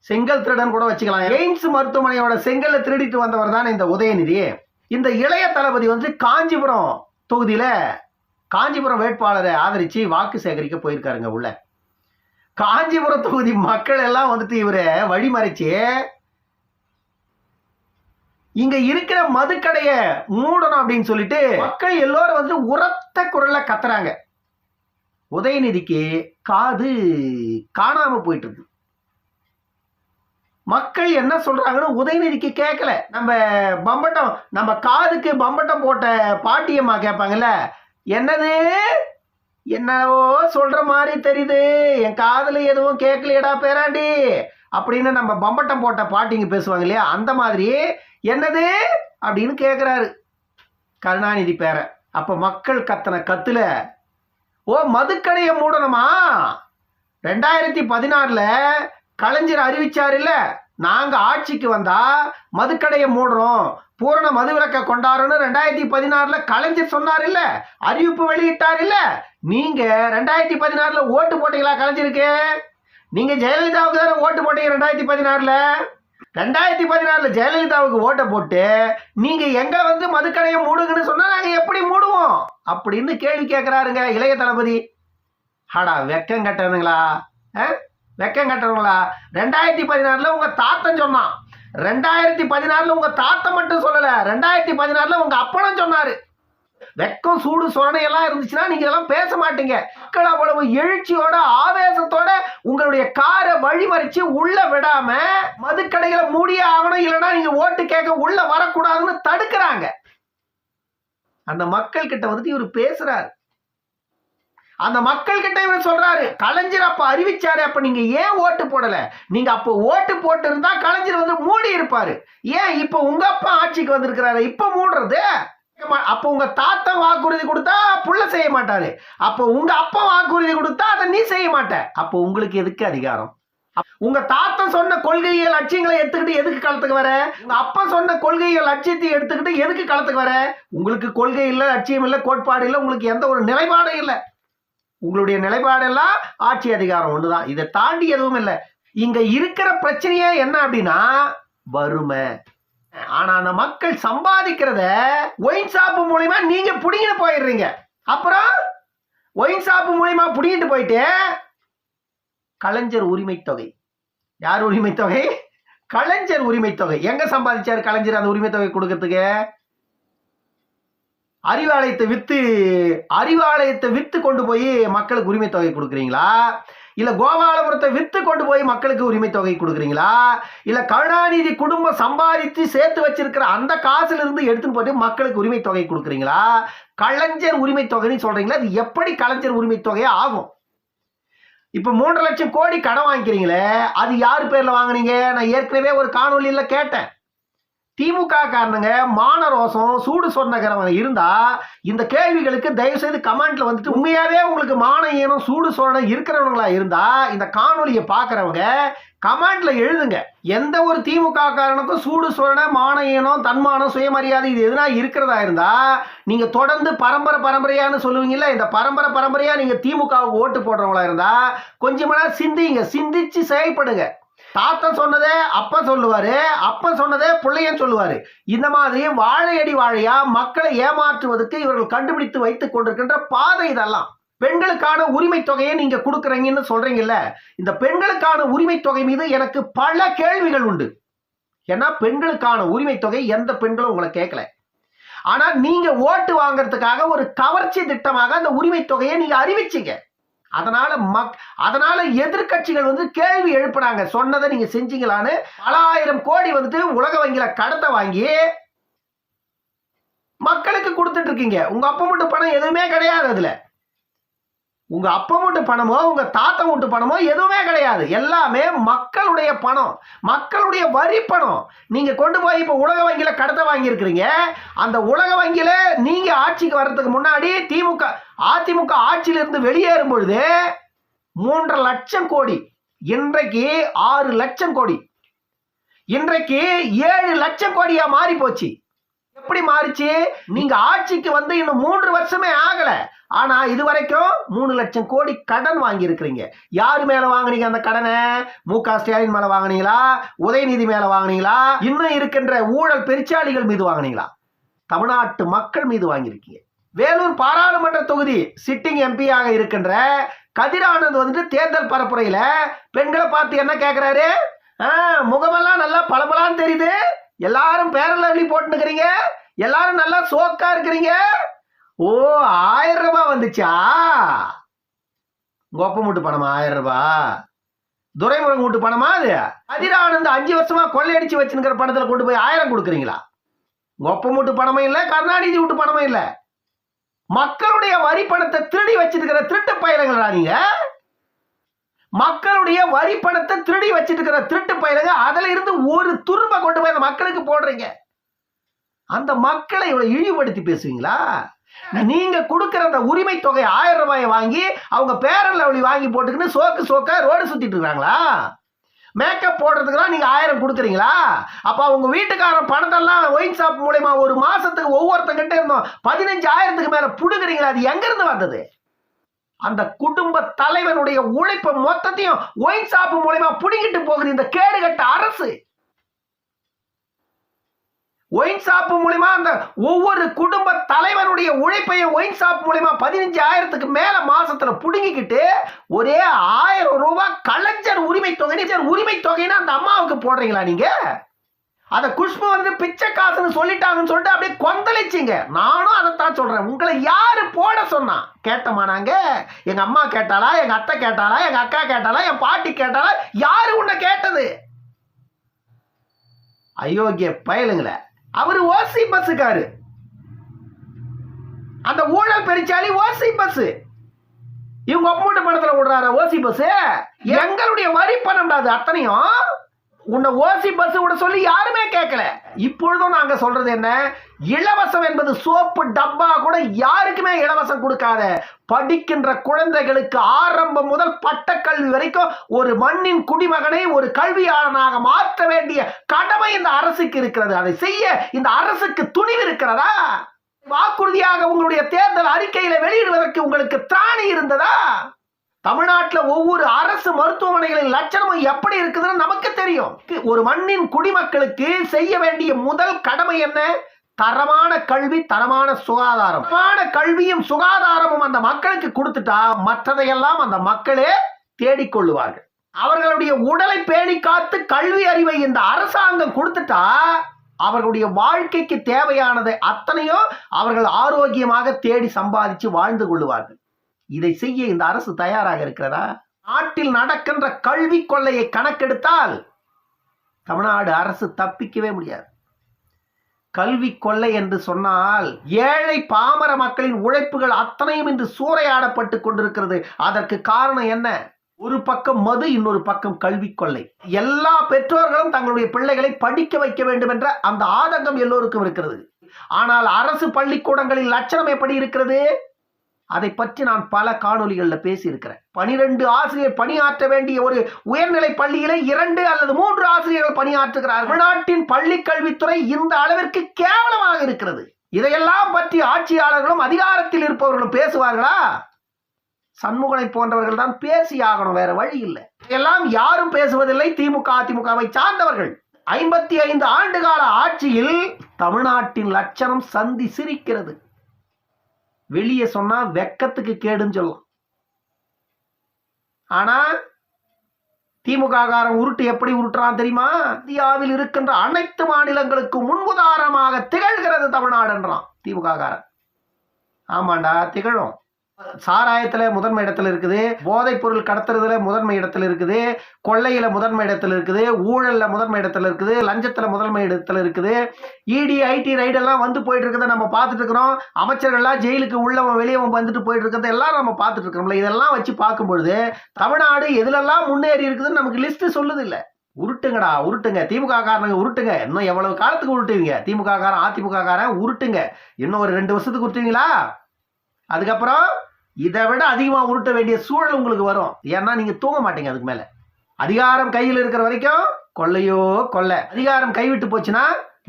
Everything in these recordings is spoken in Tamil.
செங்கல் திருடன் கூட வச்சுக்கலாம். எய்ம்ஸ் மருத்துவமனையோட செங்கலை திருடிட்டு வந்தவர் தான் இந்த உதயநிதி இந்த இளைய தளபதி வந்து காஞ்சிபுரம் தொகுதியில காஞ்சிபுரம் வேட்பாளரை ஆதரிச்சு வாக்கு சேகரிக்க போயிருக்காருங்க உள்ள. காஞ்சிபுரம் தொகுதி மக்கள் எல்லாம் வந்துட்டு இவரை வழிமறைச்சு இங்க இருக்கிற மதுக்கடைய மூடணும் அப்படின்னு சொல்லிட்டு மக்கள் எல்லோரும் வந்து உரத்த குரல்ல கத்துறாங்க. உதயநிதிக்கு காது காணாம போயிட்டு இருக்கு. மக்கள் என்ன சொல்றாங்கன்னு உதயநிதிக்கு கேட்கல நம்ம பம்பட்டம் நம்ம காதுக்கு பம்பட்டம் போட்ட பாட்டியம்மா கேட்பாங்கல்ல என்னது? என்னவோ சொல்ற மாதிரி தெரியுது. என் காதில் எதுவும் கேட்கலையடா பேராண்டி. அப்படின்னு நம்ம பம்பட்டம் போட்ட பாட்டிங்க பேசுவாங்க இல்லையா? அந்த மாதிரி என்னது? அப்படின்னு கேட்குறாரு கருணாநிதி பேர. அப்போ மக்கள் கத்தனை கத்துல ஓ மதுக்கடையை மூடணுமா? ரெண்டாயிரத்தி பதினாறில் கலைஞர் அறிவிச்சார் இல்லை நாங்கள் ஆட்சிக்கு வந்தால் மதுக்கடையை மூடுறோம் பூரண மதுவிலக்க கொண்டாடுறோம்னு ரெண்டாயிரத்தி பதினாறில் கலைஞர் சொன்னார் இல்லை அறிவிப்பு வெளியிட்டார் இல்லை நீங்கள் ரெண்டாயிரத்தி பதினாறில் ஓட்டு போட்டீங்களா கலைஞருக்கு? நீங்கள் ஜெயலலிதாவுக்கு தானே ஓட்டு போட்டீங்க ரெண்டாயிரத்தி பதினாறில்? ரெண்டாயிரத்தி பதினாறில் ஜெயலலிதாவுக்கு ஓட்டை போட்டு நீங்கள் எங்கே வந்து மதுக்கடையை மூடுங்கன்னு சொன்னால் நாங்கள் எப்படி மூடுவோம்? அப்படின்னு கேள்வி கேட்குறாருங்க இளைய தளபதி. ஹாடா வெக்கம் கட்டணுங்களா? வெக்கம் கட்டுறவங்களா? ரெண்டாயிரத்தி பதினாறில் உங்கள் தாத்தன் சொன்னான். ரெண்டாயிரத்தி பதினாறில் உங்கள் தாத்தன் மட்டும் சொல்லலை. ரெண்டாயிரத்தி பதினாறில் உங்கள் அப்பனும் சொன்னார். வெக்கம் சூடு சொரணையெல்லாம் இருந்துச்சுன்னா நீங்கள் இதெல்லாம் பேச மாட்டீங்க. மக்கள் அவ்வளவு எழுச்சியோட ஆவேசத்தோட உங்களுடைய காரை வழிமறிச்சு உள்ள விடாம மதுக்கடைகளை மூடிய ஆகணும். இல்லைன்னா நீங்க ஓட்டு கேட்க உள்ள வரக்கூடாதுன்னு தடுக்கிறாங்க. அந்த மக்கள் கிட்ட வந்துட்டு இவர் பேசுறாரு. அந்த மக்கள் கிட்ட இவர் சொல்றாரு கலைஞர் அப்ப அறிவிச்சாரு அப்ப நீங்க ஏன் ஓட்டு போடல? நீங்க அப்ப ஓட்டு போட்டு இருந்தா கலைஞர் வந்து மூடி இருப்பாரு. ஏன் இப்ப உங்க அப்பா ஆட்சிக்கு வந்திருக்கிறாரு? இப்ப மூடுறது? அப்ப உங்க தாத்தா வாக்குறுதி கொடுத்தா புள்ள செய்ய மாட்டாரு. அப்ப உங்க அப்பா வாக்குறுதி கொடுத்தா அதை நீ செய்ய மாட்ட. அப்ப உங்களுக்கு எதுக்கு அதிகாரம்? உங்க தாத்தா சொன்ன கொள்கைகள் லட்சியங்களை எடுத்துக்கிட்டு எதுக்கு களத்துக்கு வர? உங்க அப்பா சொன்ன கொள்கைகள் லட்சியத்தை எடுத்துக்கிட்டு எதுக்கு களத்துக்கு வர? உங்களுக்கு கொள்கை இல்லை லட்சியம் இல்லை கோட்பாடு இல்லை உங்களுக்கு எந்த ஒரு நிலைப்பாடும் இல்லை. உங்களுடைய நிலைப்பாடெல்லாம் ஆட்சி அதிகாரம் ஒன்று தான் இதை தாண்டி எதுவும் இல்லை. இங்கே இருக்கிற பிரச்சனையே என்ன அப்படின்னா வறுமை. ஆனா அந்த மக்கள் சம்பாதிக்கிறத ஒயின் ஷாப்பு மூலயமா நீங்கள் பிடிங்கிட்டு போயிடுறீங்க. அப்புறம் ஒயின் ஷாப்பு மூலயமா பிடிங்கிட்டு போயிட்டு கலைஞர் உரிமை தொகை. யார் உரிமை தொகை? கலைஞர் உரிமை தொகை. எங்க சம்பாதிச்சார் கலைஞர் அந்த உரிமை தொகை கொடுக்கறதுக்கு? அறிவாலயத்தை வித்து அறிவாலயத்தை வித்து கொண்டு போய் மக்களுக்கு உரிமை தொகை கொடுக்குறீங்களா? இல்ல கோபாலபுரத்தை வித்து கொண்டு போய் மக்களுக்கு உரிமை தொகை கொடுக்குறீங்களா? இல்ல கருணாநிதி குடும்பம் சம்பாதித்து சேர்த்து வச்சிருக்கிற அந்த காசுல இருந்து எடுத்துன்னு போட்டு மக்களுக்கு உரிமை தொகை கொடுக்குறீங்களா? கலைஞர் உரிமை தொகைன்னு சொல்றீங்களா? அது எப்படி கலைஞர் உரிமை தொகையே ஆகும்? இப்ப மூன்று லட்சம் கோடி கடன் வாங்கிக்கிறீங்களே அது யார் பேர்ல வாங்குனீங்க? நான் ஏற்கனவே ஒரு காணொலியில கேட்டேன். திமுக காரணங்க மான ரோசம் சூடு சொன்னகிறவங்க இருந்தா இந்த கேள்விகளுக்கு தயவு செய்து கமெண்ட்ல வந்துட்டு உண்மையாவே உங்களுக்கு மான ஈனம் சூடு சொரணை இருக்கிறவங்களா இருந்தா இந்த காணொலியை பாக்குறவங்க கமெண்ட்ல எழுதுங்க. எந்த ஒரு திமுக காரணத்தும் சூடு சொரணை மான ஈனம் தன்மானம் சுயமரியாதை இது எதுனா இருக்கிறதா இருந்தா நீங்க தொடர்ந்து பரம்பரை பரம்பரையான்னு சொல்லுவீங்கல்ல இந்த பரம்பரை பரம்பரையா நீங்க திமுகவுக்கு ஓட்டு போடுறவங்களா இருந்தா கொஞ்சமா சிந்திங்க. சிந்திச்சு செயல்படுங்க. தாத்தன் சொன்னதே அப்ப சொல்லுவாரு. அப்ப சொன்னதே பிள்ளையன் சொல்லுவாரு. இந்த மாதிரி வாழையடி வாழையா மக்களை ஏமாற்றுவதற்கு இவர்கள் கண்டுபிடித்து வைத்துக் கொண்டிருக்கின்ற பாதை இதெல்லாம். பெண்களுக்கான உரிமை தொகையை நீங்க கொடுக்குறீங்கன்னு சொல்றீங்கல்ல. இந்த பெண்களுக்கான உரிமை தொகை மீது எனக்கு பல கேள்விகள் உண்டு. ஏன்னா பெண்களுக்கான உரிமை தொகை எந்த பெண்களும் உங்களை கேட்கல. ஆனா நீங்க ஓட்டு வாங்குறதுக்காக ஒரு கவர்ச்சி திட்டமாக அந்த உரிமை தொகையை நீங்க அறிவிச்சீங்க. அதனால மக் அதனால எதிர்கட்சிகள் வந்து கேள்வி எழுப்புனாங்க. சொன்னதை நீங்க செஞ்சீங்களான்னு பல ஆயிரம் கோடி வந்துட்டு உலக வங்கியில கடத்தை வாங்கி மக்களுக்கு கொடுத்துட்டு இருக்கீங்க. உங்க அப்பா மட்டும் பணம் எதுவுமே கிடையாது அதுல. உங்கள் அப்பா வீட்டு பணமோ உங்கள் தாத்தா வீட்டு பணமோ எதுவுமே கிடையாது. எல்லாமே மக்களுடைய பணம். மக்களுடைய வரி பணம். நீங்கள் கொண்டு போய் இப்போ உலக வங்கியில் கடத்தை வாங்கியிருக்கிறீங்க. அந்த உலக வங்கியில் நீங்கள் ஆட்சிக்கு வர்றதுக்கு முன்னாடி திமுக அதிமுக ஆட்சியிலிருந்து வெளியேறும் பொழுது மூன்றரை லட்சம் கோடி இன்றைக்கு ஆறு லட்சம் கோடி. இன்றைக்கு ஏழு லட்சம் கோடியா மாறி போச்சு எப்படி மாறிச்சு? நீங்க ஆட்சிக்கு வந்து இன்னும் மூன்று வருஷமே ஆகலை. ஆனா இது வரைக்கும் மூணு லட்சம் கோடி கடன் வாங்கி இருக்கிறீங்க யாரு மேல வாங்குனீங்க அந்த கடனை? மு க ஸ்டாலின் மேல வாங்குனீங்களா? உதயநிதி மேல வாங்குனீங்களா? இன்னும் இருக்கின்ற ஊழல் பெருச்சாளிகள் மீது வாங்குனீங்களா? தமிழ்நாட்டு மக்கள் மீது வாங்கியிருக்கீங்க. வேலூர் பாராளுமன்ற தொகுதி சிட்டிங் எம்பியாக இருக்கின்ற கதிரானந்த் வந்துட்டு தேர்தல் பரப்புரையில பெண்களை பார்த்து என்ன கேட்கிறாரு முகமெல்லாம் நல்லா பளபளான்னு தெரியுது. எல்லாரும் பேரலி போட்டுக்கிறீங்க எல்லாரும் நல்லா சோக்கா இருக்கிறீங்க. ஓ ஆயிரம் ரூபாய் வந்துச்சா உங்க ஒப்ப மூட்டு பணமா? ஆயிரம் ரூபாய் துரைமுருகன் வீட்டு பணமா அது? அதிரானந்த் அஞ்சு வருஷமா கொள்ளையடிச்சு வச்சுங்கிற பணத்துல கொண்டு போய் ஆயிரம் கொடுக்குறீங்களா? உங்க ஒப்ப மூட்டு பணமும் இல்ல கருணாநிதி வீட்டு பணமும் இல்ல. மக்களுடைய வரி பணத்தை திருடி வச்சிருக்கிற திருட்டு பயிரங்களா நீங்க? மக்களுடைய வரி பணத்தை திருடி வச்சிருக்கிற திருட்டு பயிரங்க அதுல இருந்து ஒரு துரும்ப கொண்டு போய் அந்த மக்களுக்கு போடுறீங்க. அந்த மக்களை இவ்வளவு இழிவுபடுத்தி பேசுவீங்களா? நீங்க கொடுக்குற அந்த உரிமை தொகை ஆயிரம் ரூபாயை வாங்கி அவங்க பேரன் லெவலி வாங்கி போட்டுக்கின்னு சோக்கு சோக்கா ரோடு சுத்திட்டு இருக்காங்களா? மேக்கப் போடுறதுக்குலாம் நீங்கள் ஆயிரம் கொடுக்குறீங்களா? அப்போ அவங்க வீட்டுக்காரன் பணத்தெல்லாம் ஒயின் ஷாப் மூலயமா ஒரு மாதத்துக்கு ஒவ்வொருத்தங்கிட்ட இருந்தோம். பதினஞ்சு ஆயிரத்துக்கு மேலே புடுங்குறீங்களா அது எங்கேருந்து வந்தது? அந்த குடும்ப தலைவனுடைய உழைப்பை மொத்தத்தையும் ஒயின் ஷாப் மூலயமா பிடுங்கிட்டு போகுது இந்த கேடுகட்ட அரசு. ஒயின் ஷாப் மூலிமா அந்த ஒவ்வொரு குடும்ப தலைவனுடைய உழைப்பையும் ஒயின் ஷாப் மூலிமா பதினஞ்சு ஆயிரத்துக்கு மேல மாசத்துல புடுங்கிக்கிட்டு ஒரே ஆயிரம் ரூபாய் கலைஞர் உரிமை தொகை உரிமை தொகைன்னு அந்த அம்மாவுக்கு போடுறீங்களா நீங்க? அதை குஷ்பு வந்து பிச்சை காசுன்னு சொல்லிட்டாங்கன்னு சொல்லிட்டு அப்படியே கொந்தளிச்சிங்க. நானும் அதைத்தான் சொல்கிறேன் உங்களை யார் போட சொன்னான் கேட்டமா நாங்கள் எங்கள் அம்மா கேட்டாளா? எங்கள் அத்தை கேட்டாளா? எங்கள் அக்கா கேட்டாளா? என் பாட்டி கேட்டாளா? யாரு உன்னை கேட்டது? அயோக்கிய பயலுங்களே. அவர் ஓசி பஸ்ஸுக்காரு அந்த ஊழல் பெருச்சாலி ஓசி பஸ் இவங்க ஒப்பமூட்டு பணத்துல விடுறாரு ஓசி பஸ் எங்களுடைய வரி பண்ண அது அத்தனையும். உன்னை ஓசி பஸ் விட சொல்லி யாருமே கேட்கல இப்பொழுதும் நாங்க சொல்றது என்ன? இலவசம் என்பது சோப்பு டப்பா கூட யாருக்குமே இலவசம் கொடுக்காத. படிக்கின்ற குழந்தைகளுக்கு ஆரம்பம் முதல் பட்டக்கல்வி வரைக்கும் ஒரு மண்ணின் குடிமகனை ஒரு கல்வியாளனாக மாற்ற வேண்டிய கடமை இந்த அரசுக்கு இருக்கிறது. அதை செய்ய இந்த அரசுக்கு துணிவு இருக்கிறதா? வாக்குறுதியாக உங்களுடைய தேர்தல் அறிக்கையில வெளியிடுவதற்கு உங்களுக்கு திராணி இருந்ததா? தமிழ்நாட்டில் ஒவ்வொரு அரசு மருத்துவமனைகளின் லட்சணமும் எப்படி இருக்குதுன்னு நமக்கு தெரியும். ஒரு மண்ணின் குடிமக்களுக்கு செய்ய வேண்டிய முதல் கடமை என்ன? தரமான கல்வி தரமான சுகாதாரம். தரமான கல்வியும் சுகாதாரமும் அந்த மக்களுக்கு கொடுத்துட்டா மற்றதையெல்லாம் அந்த மக்களே தேடிக்கொள்ளுவார்கள் அவர்களுடைய உடலை பேணி காத்து கல்வி அறிவை இந்த அரசாங்கம் கொடுத்துட்டா அவர்களுடைய வாழ்க்கைக்கு தேவையானதை அத்தனையும் அவர்கள் ஆரோக்கியமாக தேடி சம்பாதிச்சு வாழ்ந்து கொள்ளுவார்கள். இதை செய்ய இந்த அரசு தயாராக இருக்கிறதா? நாட்டில் நடக்கின்ற கல்வி கொள்ளையை கணக்கெடுத்தால் தமிழ்நாடு அரசு தப்பிக்கவே முடியாது. கல்வி கொள்ளை என்று சொன்னால் ஏழை பாமர மக்களின் உழைப்புகள் அத்தனையும் இன்று சூறையாடப்பட்டு கொண்டிருக்கிறது. அதற்கு காரணம் என்ன? ஒரு பக்கம் மது இன்னொரு பக்கம் கல்வி கொள்ளை. எல்லா பெற்றோர்களும் தங்களுடைய பிள்ளைகளை படிக்க வைக்க வேண்டும் என்ற அந்த ஆதங்கம் எல்லோருக்கும் இருக்கிறது. ஆனால் அரசு பள்ளிக்கூடங்களில் லட்சணம் எப்படி இருக்கிறது? அதை பற்றி நான் பல காணொலிகளில் பேசியிருக்கிறேன். பனிரெண்டு ஆசிரியர் பணியாற்ற வேண்டிய ஒரு உயர்நிலை பள்ளியிலே இரண்டு அல்லது மூன்று ஆசிரியர்கள் பணியாற்றுகிறார் தமிழ்நாட்டின் பள்ளி கல்வித்துறை இந்த அளவிற்கு கேவலமாக இருக்கிறது. இதையெல்லாம் பற்றி ஆட்சியாளர்களும் அதிகாரத்தில் இருப்பவர்களும் பேசுவார்களா? சண்முகனை போன்றவர்கள் தான் பேசி ஆகணும் வேற வழி இல்லை. எல்லாம் யாரும் பேசுவதில்லை. திமுக அதிமுகவை சார்ந்தவர்கள். ஐம்பத்தி ஐந்து ஆண்டு கால ஆட்சியில் தமிழ்நாட்டின் லட்சணம் சந்தி சிரிக்கிறது. வெளியே சொன்னா வெக்கத்துக்கு கேடுன்னு சொல்லலாம் ஆனா திமுக காரன் உருட்டு எப்படி உருட்டுறான் தெரியுமா? இந்தியாவில் இருக்கின்ற அனைத்து மாநிலங்களுக்கு முன்முதாரணமாக திகழ்கிறது தமிழ்நாடுன்றான் திமுக காரன். ஆமாண்டா திகழும். சாராயத்தில் முதன்மை இடத்துல இருக்குது போதைப் பொருள் கடத்துறதுல முதன்மை இடத்துல இருக்குது கொள்ளையில் முதன்மை இடத்துல இருக்குது ஊழலில் முதன்மை இடத்துல இருக்குது லஞ்சத்தில் முதன்மை இடத்துல இருக்குது. இடி ஐடி ரைடெல்லாம் வந்து போயிட்டு இருக்கிறத நம்ம பார்த்துட்டு இருக்கிறோம். அமைச்சர்கள்லாம் ஜெயிலுக்கு உள்ளவன் வெளியவன் வந்துட்டு போயிட்டு இருக்கிறத எல்லாம் நம்ம பார்த்துட்டு இருக்கிறோம்ல இதெல்லாம் வச்சு பார்க்கும்பொழுது தமிழ்நாடு எதுலெல்லாம் முன்னேறி இருக்குதுன்னு நமக்கு லிஸ்ட்டு சொல்லுது இல்லை. உருட்டுங்கடா உருட்டுங்க. திமுக காரனுங்க உருட்டுங்க. இன்னும் எவ்வளவு காலத்துக்கு உருட்டுவீங்க? திமுக காரன் அதிமுக காரன் உருட்டுங்க. இன்னும் ஒரு ரெண்டு வருஷத்துக்கு உருட்டுவீங்களா? அதுக்கப்புறம் இதை விட அதிகமாக உருட்ட வேண்டிய சூழல் உங்களுக்கு வரும். ஏன்னா நீங்கள் தூங்க மாட்டீங்க அதுக்கு மேலே. அதிகாரம் கையில் இருக்கிற வரைக்கும் கொள்ளையோ கொள்ளை. அதிகாரம் கைவிட்டு போச்சுன்னா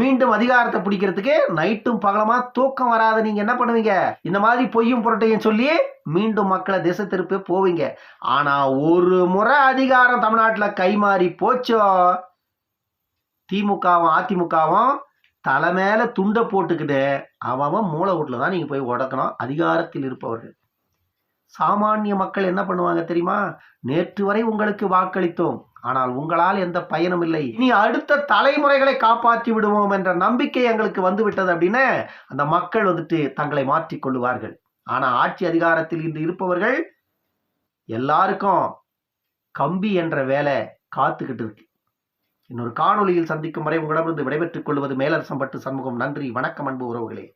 மீண்டும் அதிகாரத்தை பிடிக்கிறதுக்கு நைட்டும் பகலமா தூக்கம் வராத நீங்க என்ன பண்ணுவீங்க? இந்த மாதிரி பொய்யும் புரட்டையும் சொல்லி மீண்டும் மக்களை திசை திருப்பி போவீங்க. ஆனா ஒரு முறை அதிகாரம் தமிழ்நாட்டில் கை மாறி போச்சோ? திமுகவும் அதிமுகவும் தலை மேல துண்டை போட்டுக்கிட்டு அவன் அவன் மூளை வீட்டில் தான் நீங்க போய் உடக்கணும். அதிகாரத்தில் இருப்பவர்கள். சாமானிய மக்கள் என்ன பண்ணுவாங்க தெரியுமா? நேற்று வரை உங்களுக்கு வாக்களித்தோம். ஆனால் உங்களால் எந்த பயனும் இல்லை. இனி அடுத்த தலைமுறைகளை காப்பாற்றி விடுவோம் என்ற நம்பிக்கை எங்களுக்கு வந்துவிட்டது அப்படின்னு அந்த மக்கள் வந்துட்டு தங்களை மாற்றிக் கொள்ளுவார்கள். ஆனால் ஆட்சி அதிகாரத்தில் இன்று இருப்பவர்கள் எல்லாருக்கும் கம்பி என்ற வேலை காத்துக்கிட்டு இருக்கு. இன்னொரு காணொளியில் சந்திக்கும் வரை உங்களிடமிருந்து விடைபெற்றுக் கொள்வது மேலரசம்பட்டு சண்முகம். நன்றி வணக்கம் அன்பு உறவுகளே.